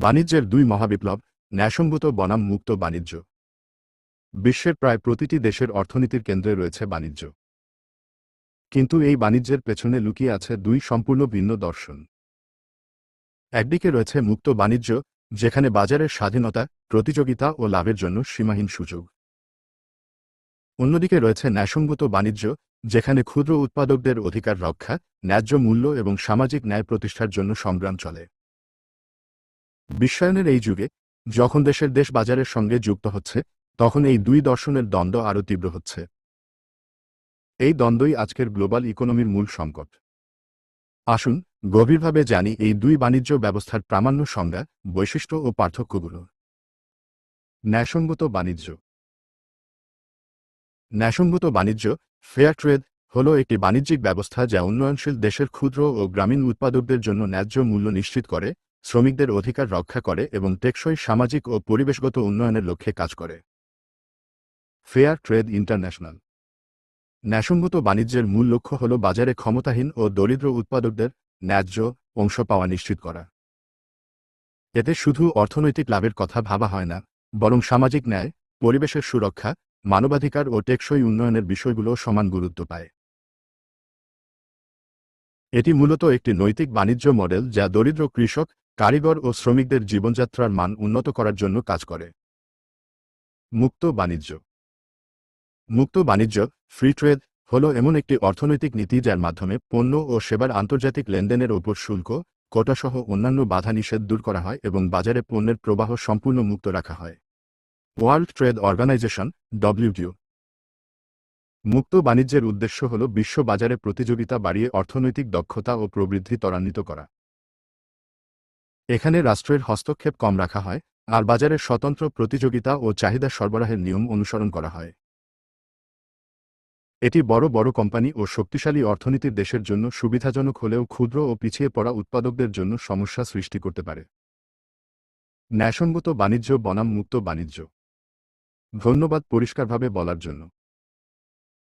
বাণিজ্যের দুই মহাবিপ্লব, ন্যায়সঙ্গত বনাম মুক্ত বাণিজ্য। বিশ্বের প্রায় প্রতিটি দেশের অর্থনীতির কেন্দ্রে রয়েছে বাণিজ্য। কিন্তু এই বাণিজ্যের পেছনে লুকিয়ে আছে দুই সম্পূর্ণ ভিন্ন দর্শন। একদিকে রয়েছে মুক্ত বাণিজ্য, যেখানে বাজারের স্বাধীনতা, প্রতিযোগিতা ও লাভের জন্য সীমাহীন সুযোগ। অন্যদিকে রয়েছে ন্যায়সঙ্গত বাণিজ্য, যেখানে ক্ষুদ্র উৎপাদকদের অধিকার রক্ষা, ন্যায্য মূল্য এবং সামাজিক ন্যায় প্রতিষ্ঠার জন্য সংগ্রাম চলে। বিশ্বায়নের এই যুগে, যখন দেশের দেশ বাজারের সঙ্গে যুক্ত হচ্ছে, তখন এই দুই দর্শনের দ্বন্দ্ব আরও তীব্র হচ্ছে। এই দ্বন্দ্বই আজকের গ্লোবাল ইকোনমির মূল সংকট। আসুন, গভীরভাবে জানি এই দুই বাণিজ্য ব্যবস্থার প্রামাণ্য সংজ্ঞা, বৈশিষ্ট্য ও পার্থক্যগুলো। ন্যায়সঙ্গত বাণিজ্য। ন্যায়সঙ্গত বাণিজ্য, ফেয়ার ট্রেড, হল একটি বাণিজ্যিক ব্যবস্থা যা উন্নয়নশীল দেশের ক্ষুদ্র ও গ্রামীণ উৎপাদকদের জন্য ন্যায্য মূল্য নিশ্চিত করে শ্রমিকদের অধিকার রক্ষা করে এবং টেকসই সামাজিক ও পরিবেশগত উন্নয়নের লক্ষ্যে কাজ করে। ফেয়ার ট্রেড ইন্টারন্যাশনাল ন্যায়সঙ্গত বাণিজ্যের মূল লক্ষ্য হল বাজারে ক্ষমতাহীন ও দরিদ্র উৎপাদকদের ন্যায্য অংশ পাওয়া নিশ্চিত করা। এতে শুধু অর্থনৈতিক লাভের কথা ভাবা হয় না, বরং সামাজিক ন্যায়, পরিবেশের সুরক্ষা, মানবাধিকার ও টেকসই উন্নয়নের বিষয়গুলো সমান গুরুত্ব পায়। এটি মূলত একটি নৈতিক বাণিজ্য মডেল যা দরিদ্র কৃষক কারিগর ও শ্রমিকদের জীবনযাত্রার মান উন্নত করার জন্য কাজ করে। মুক্ত বাণিজ্য। মুক্ত বাণিজ্য, ফ্রি ট্রেড, হল এমন একটি অর্থনৈতিক নীতি যার মাধ্যমে পণ্য ও সেবার আন্তর্জাতিক লেনদেনের ওপর শুল্ক, কোটাসহ অন্যান্য বাধা নিষেধ দূর করা হয় এবং বাজারে পণ্যের প্রবাহ সম্পূর্ণ মুক্ত রাখা হয়। ওয়ার্ল্ড ট্রেড অর্গানাইজেশন ডব্লিউটিও মুক্ত বাণিজ্যের উদ্দেশ্য হল বিশ্ব বাজারে প্রতিযোগিতা বাড়িয়ে অর্থনৈতিক দক্ষতা ও প্রবৃদ্ধি ত্বরান্বিত করা। এখানে রাষ্ট্রের হস্তক্ষেপ কম রাখা হয়, আর বাজারের স্বতন্ত্র প্রতিযোগিতা ও চাহিদা সরবরাহের নিয়ম অনুসরণ করা হয়। এটি বড় বড় কোম্পানি ও শক্তিশালী অর্থনীতির দেশের জন্য সুবিধাজনক হলেও ক্ষুদ্র ও পিছিয়ে পড়া উৎপাদকদের জন্য সমস্যা সৃষ্টি করতে পারে। ন্যায়সঙ্গত বাণিজ্য, বনাম মুক্ত বাণিজ্য। ধন্যবাদ পরিষ্কারভাবে বলার জন্য।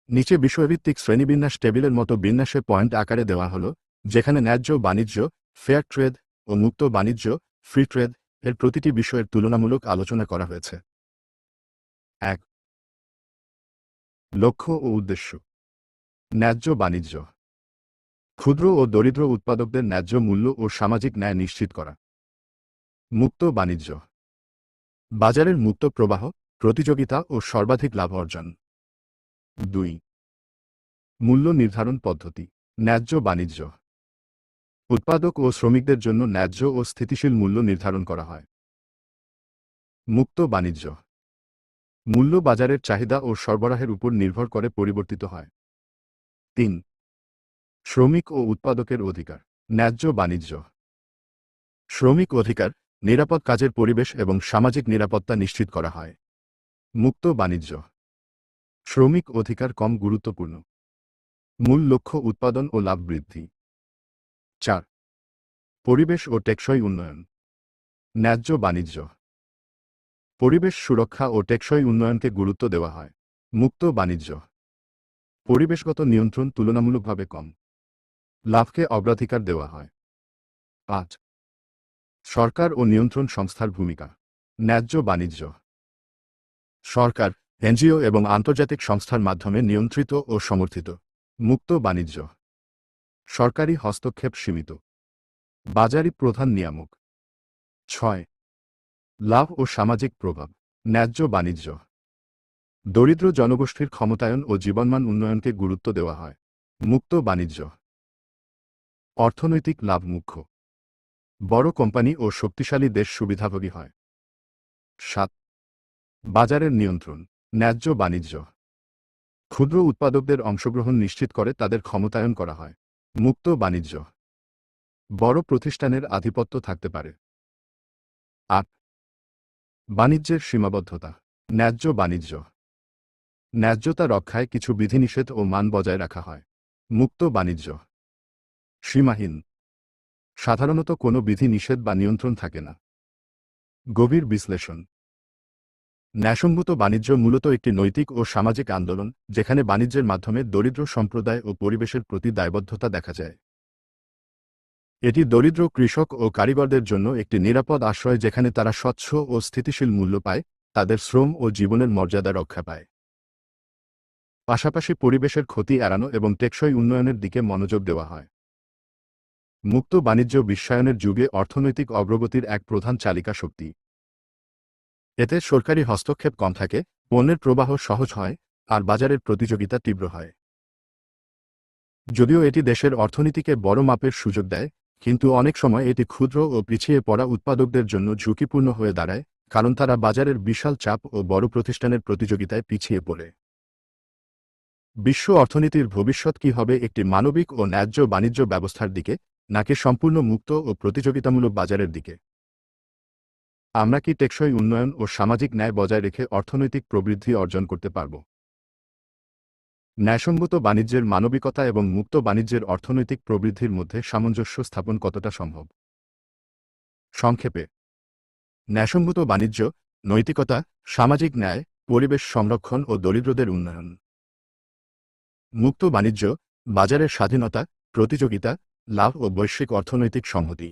নিচে বিষয়ভিত্তিক শ্রেণীবিন্যাস টেবিলের মতো বিন্যাসে পয়েন্ট আকারে দেওয়া হল, যেখানে ন্যায্য বাণিজ্য, ফেয়ার ট্রেড ও মুক্ত বাণিজ্য ফ্রি ট্রেড এর প্রতিটি বিষয়ের তুলনামূলক আলোচনা করা হয়েছে। এক। লক্ষ্য ও উদ্দেশ্য। ন্যায্য বাণিজ্য। ক্ষুদ্র ও দরিদ্র উৎপাদকদের ন্যায্য মূল্য ও সামাজিক ন্যায় নিশ্চিত করা। মুক্ত বাণিজ্য। বাজারের মুক্ত প্রবাহ, প্রতিযোগিতা ও সর্বাধিক লাভ অর্জন। দুই। মূল্য নির্ধারণ পদ্ধতি। ন্যায্য বাণিজ্য। উৎপাদক ও শ্রমিকদের জন্য ন্যায্য ও স্থিতিশীল মূল্য নির্ধারণ করা হয়। মুক্ত বাণিজ্য। মূল্য বাজারের চাহিদা ও সরবরাহের উপর নির্ভর করে পরিবর্তিত হয়। তিন, শ্রমিক ও উৎপাদকের অধিকার। ন্যায্য বাণিজ্য। শ্রমিক অধিকার, নিরাপদ কাজের পরিবেশ এবং সামাজিক নিরাপত্তা নিশ্চিত করা হয়। মুক্ত বাণিজ্য। শ্রমিক অধিকার কম গুরুত্বপূর্ণ। মূল লক্ষ্য উৎপাদন ও লাভ বৃদ্ধি। চার, পরিবেশ ও টেকসই উন্নয়ন। ন্যায্য বাণিজ্য। পরিবেশ সুরক্ষা ও টেকসই উন্নয়নকে গুরুত্ব দেওয়া হয়। মুক্ত বাণিজ্য। পরিবেশগত নিয়ন্ত্রণ তুলনামূলকভাবে কম। লাভকে অগ্রাধিকার দেওয়া হয়। পাঁচ, সরকার ও নিয়ন্ত্রণ সংস্থার ভূমিকা। ন্যায্য বাণিজ্য। সরকার, এনজিও এবং আন্তর্জাতিক সংস্থার মাধ্যমে নিয়ন্ত্রিত ও সমর্থিত। মুক্ত বাণিজ্য। সরকারি হস্তক্ষেপ সীমিত। বাজারি প্রধান নিয়ামক। ছয়। লাভ ও সামাজিক প্রভাব। ন্যায্য বাণিজ্য। দরিদ্র জনগোষ্ঠীর ক্ষমতায়ন ও জীবনমান উন্নয়নকে গুরুত্ব দেওয়া হয়। মুক্ত বাণিজ্য। অর্থনৈতিক লাভ মুখ্য। বড় কোম্পানি ও শক্তিশালী দেশ সুবিধাভোগী হয়। সাত। বাজারের নিয়ন্ত্রণ। ন্যায্য বাণিজ্য। ক্ষুদ্র উৎপাদকদের অংশগ্রহণ নিশ্চিত করে তাদের ক্ষমতায়ন করা হয়। মুক্ত বাণিজ্য। বড় প্রতিষ্ঠানের আধিপত্য থাকতে পারে। আট, বাণিজ্যের সীমাবদ্ধতা, ন্যায্য বাণিজ্য। ন্যায্যতা রক্ষায় কিছু বিধিনিষেধ ও মান বজায় রাখা হয়। মুক্ত বাণিজ্য। সীমাহীন। সাধারণত কোনো বিধি নিষেধ বা নিয়ন্ত্রণ থাকে না। গভীর বিশ্লেষণ। ন্যায়সঙ্গত বাণিজ্য মূলত একটি নৈতিক ও সামাজিক আন্দোলন, যেখানে বাণিজ্যের মাধ্যমে দরিদ্র সম্প্রদায় ও পরিবেশের প্রতি দায়বদ্ধতা দেখা যায়। এটি দরিদ্র কৃষক ও কারিগরদের জন্য একটি নিরাপদ আশ্রয় যেখানে তারা স্বচ্ছ ও স্থিতিশীল মূল্য পায়, তাদের শ্রম ও জীবনের মর্যাদা রক্ষা পায়। পাশাপাশি পরিবেশের ক্ষতি এড়ানো এবং টেকসই উন্নয়নের দিকে মনোযোগ দেওয়া হয়। মুক্ত বাণিজ্য বিশ্বায়নের যুগে অর্থনৈতিক অগ্রগতির এক প্রধান চালিকা শক্তি এতে সরকারি হস্তক্ষেপ কম থাকে, পণ্যের প্রবাহ সহজ হয়, আর বাজারের প্রতিযোগিতা তীব্র হয়। যদিও এটি দেশের অর্থনীতিকে বড় মাপের সুযোগ দেয়, কিন্তু অনেক সময় এটি ক্ষুদ্র ও পিছিয়ে পড়া উৎপাদকদের জন্য ঝুঁকিপূর্ণ হয়ে দাঁড়ায়, কারণ তারা বাজারের বিশাল চাপ ও বড় প্রতিষ্ঠানের প্রতিযোগিতায় পিছিয়ে পড়ে। বিশ্ব অর্থনীতির ভবিষ্যৎ কি হবে একটি মানবিক ও ন্যায্য বাণিজ্য ব্যবস্থার দিকে, নাকি সম্পূর্ণ মুক্ত ও প্রতিযোগিতামূলক বাজারের দিকে? আমরা কি টেকসই উন্নয়ন ও সামাজিক ন্যায় বজায় রেখে অর্থনৈতিক প্রবৃদ্ধি অর্জন করতে পারব? ন্যায়সঙ্গত বাণিজ্যের মানবিকতা এবং মুক্ত বাণিজ্যের অর্থনৈতিক প্রবৃদ্ধির মধ্যে সামঞ্জস্য স্থাপন কতটা সম্ভব? সংক্ষেপে, ন্যায়সঙ্গত বাণিজ্য, নৈতিকতা, সামাজিক ন্যায়, পরিবেশ সংরক্ষণ ও দরিদ্রদের উন্নয়ন। মুক্ত বাণিজ্য, বাজারের স্বাধীনতা, প্রতিযোগিতা, লাভ ও বৈশ্বিক অর্থনৈতিক সংহতি।